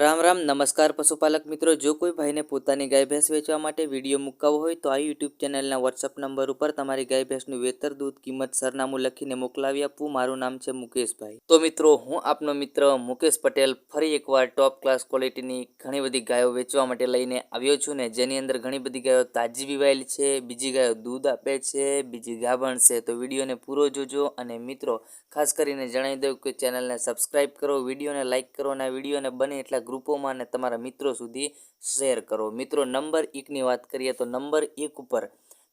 રામ રામ, નમસ્કાર પશુપાલક મિત્રો. જો કોઈ ભાઈને પોતાની ગાય ભેંસ વેચવા માટે વીડિયો મૂકાવો હોય તો આ યુટ્યુબ ચેનલના વોટ્સઅપ નંબર ઉપર તમારી ગાય ભેંસનું વેતર, દૂધ, કિંમત, સરનામું લખીને મોકલાવી આપવું. મારું નામ છે મુકેશભાઈ. તો મિત્રો, હું આપનો મિત્ર મુકેશ પટેલ ફરી એકવાર ટોપ ક્લાસ ક્વોલિટીની ઘણી બધી ગાયો વેચવા માટે લઈને આવ્યો છું ને જેની અંદર ઘણી બધી ગાયો તાજી વિવાયેલી છે, બીજી ગાયો દૂધ આપે છે, બીજી ગાભણ છે. તો વિડીયોને પૂરો જોજો અને મિત્રો, ખાસ કરીને જણાવી દઉં કે ચેનલને સબસ્ક્રાઈબ કરો, વિડીયોને લાઇક કરો અને વિડીયોને બને એટલા ગ્રુપોમાં અને તમારા મિત્રો સુધી શેર કરો. મિત્રો, નંબર એકની વાત કરીએ તો નંબર એક ઉપર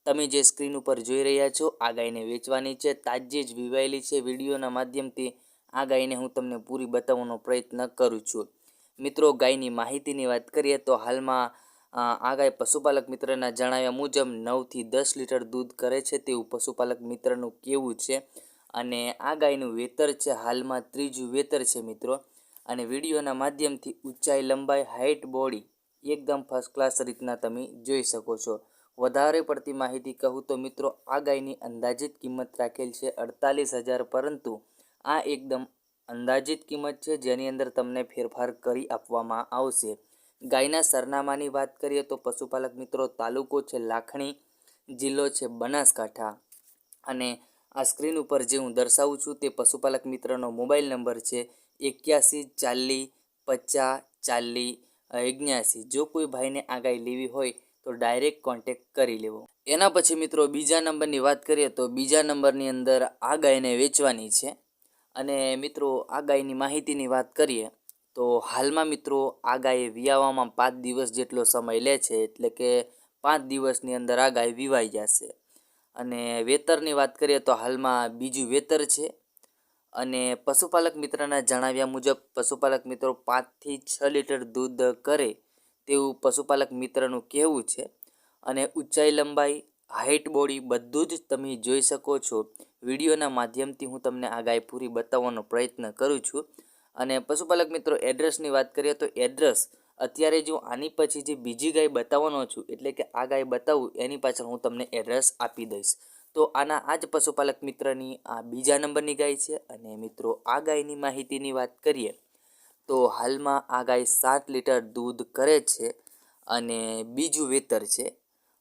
તમે જે સ્ક્રીન ઉપર જોઈ રહ્યા છો, આ ગાયને વેચવાની છે. તાજી જ વિવાયેલી છે. વિડીયોના માધ્યમથી આ ગાયને હું તમને પૂરી બતાવવાનો પ્રયત્ન કરું છું. મિત્રો, ગાયની માહિતીની વાત કરીએ તો હાલમાં આ ગાય પશુપાલક મિત્રના જણાવ્યા મુજબ નવથી દસ લીટર દૂધ કરે છે. તેવું પશુપાલક મિત્રનું કેવું છે. અને આ ગાયનું વેતર છે, હાલમાં ત્રીજું વેતર છે, મિત્રો. અને વિડીયોના માધ્યમથી ઊંચાઈ, લંબાઈ હાઇટ બોડી એકદમ ફર્સ્ટ ક્લાસ રીતના તમે જોઈ શકો છો. વધારે પડતી માહિતી કહું તો મિત્રો આ ગાયની અંદાજિત કિંમત રાખેલ છે અડતાલીસ હજાર, પરંતુ આ એકદમ અંદાજિત કિંમત છે જેની અંદર તમને ફેરફાર કરી આપવામાં આવશે. ગાયના સરનામાની વાત કરીએ તો પશુપાલક મિત્રો, તાલુકો છે લાખણી, જિલ્લો છે બનાસકાંઠા. અને આ સ્ક્રીન ઉપર જે હું દર્શાવું છું તે પશુપાલક મિત્રનો મોબાઈલ નંબર છે એક્યાસી ચાલી પચાસ ચાલી એગ્યાસી જો કોઈ ભાઈને આ ગાય લેવી હોય તો ડાયરેક્ટ કોન્ટેક કરી લેવો. એના પછી મિત્રો બીજા નંબરની વાત કરીએ તો બીજા નંબરની અંદર આ ગાયને વેચવાની છે. અને મિત્રો આ ગાયની માહિતીની વાત કરીએ તો હાલમાં મિત્રો આ ગાય વિયાવામાં પાંચ દિવસ જેટલો સમય લે છે એટલે કે પાંચ દિવસની અંદર આ ગાય વિવાઈ જશે. અને વેતરની વાત કરીએ તો હાલમાં બીજું વેતર છે. અને પશુપાલક મિત્રના જણાવ્યા મુજબ પશુપાલક મિત્રો પાંચથી છ લીટર દૂધ કરે તેવું પશુપાલક મિત્રનું કહેવું છે. અને ઊંચાઈ લંબાઈ હાઇટ બોડી બધું જ તમે જોઈ શકો છો. વિડીયોના માધ્યમથી હું તમને આ ગાય પૂરી બતાવવાનો પ્રયત્ન કરું છું. અને પશુપાલક મિત્રો એડ્રેસની વાત કરીએ તો એડ્રેસ અત્યારે જો આની પછી જે બીજી ગાય બતાવવાનો છું, એટલે કે આ ગાય બતાવું, એની પાછળ હું તમને એડ્રેસ આપી દઈશ. તો આના આ જ પશુપાલક મિત્રની આ બીજા નંબરની ગાય છે, અને મિત્રો આ ગાયની માહિતીની વાત કરીએ, તો હાલમાં આ ગાય સાત લીટર દૂધ કરે છે, અને બીજું વેતર છે.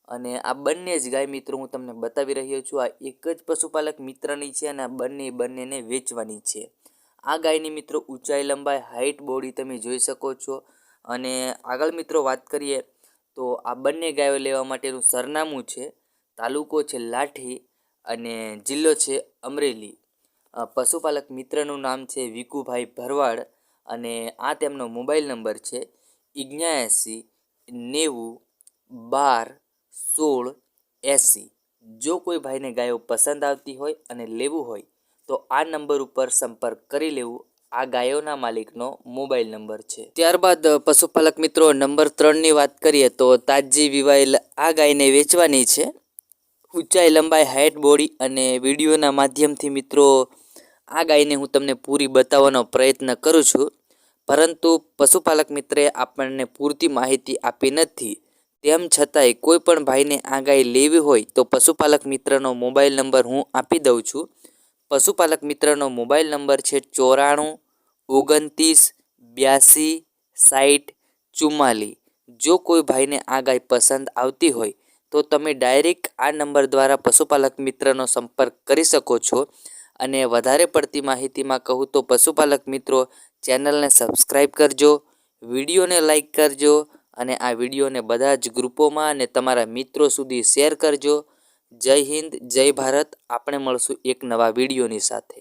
અને આ બંને જ ગાય મિત્રો હું તમને બતાવી રહ્યો છું, આ એક જ પશુપાલક મિત્રની છે, અને આ બંને બંનેને વેચવાની છે. આ ગાયની મિત્રો ઊંચાઈ, લંબાઈ હાઇટ બોડી તમે જોઈ શકો છો. અને આગળ મિત્રો વાત કરીએ, તો આ બંને ગાયો લેવા માટેનું સરનામું છે, તાલુકો છે લાઠી અને જિલ્લો છે અમરેલી. પશુપાલક મિત્રનું નામ છે વિકુભાઈ ભરવાડ અને આ તેમનો મોબાઈલ નંબર છે ઇગ્યાએંસી નેવું બાર સોળ એંસી. જો કોઈ ભાઈને ગાયો પસંદ આવતી હોય અને લેવું હોય, તો આ નંબર ઉપર સંપર્ક કરી લેવું આ ગાયોના માલિકનો મોબાઈલ નંબર છે. ત્યારબાદ પશુપાલક મિત્રો, નંબર ત્રણની વાત કરીએ તો તાજી વિવાયેલ આ ગાયને વેચવાની છે. ઊંચાઈ, લંબાઈ હાઇટ બોડી અને વિડીયોના માધ્યમથી મિત્રો, આ ગાયને હું તમને પૂરી બતાવવાનો પ્રયત્ન કરું છું. પરંતુ પશુપાલક મિત્રે આપણને પૂરતી માહિતી આપી નથી. તેમ છતાંય કોઈ પણ ભાઈને આ ગાય લેવી હોય તો પશુપાલક મિત્રનો મોબાઈલ નંબર હું આપી દઉં છું. પશુપાલક મિત્રનો મોબાઈલ નંબર છે ચોરાણું, ઓગણત્રીસ, બ્યાસી સાઠ ચુમ્માલી જો કોઈ ભાઈને આ ગાય પસંદ આવતી હોય, તો તમે ડાયરેક્ટ આ નંબર દ્વારા પશુપાલક મિત્રનો સંપર્ક કરી શકો છો. અને વધારે પડતી માહિતીમાં કહું તો પશુપાલક મિત્રો, ચેનલને સબસ્ક્રાઈબ કરજો, વિડીયોને લાઈક કરજો અને આ વિડીયોને બધા જ ગ્રુપોમાં અને તમારા મિત્રો સુધી શેર કરજો. જય હિન્દ જય ભારત. આપણે મળશું એક નવા વિડીયોની સાથે.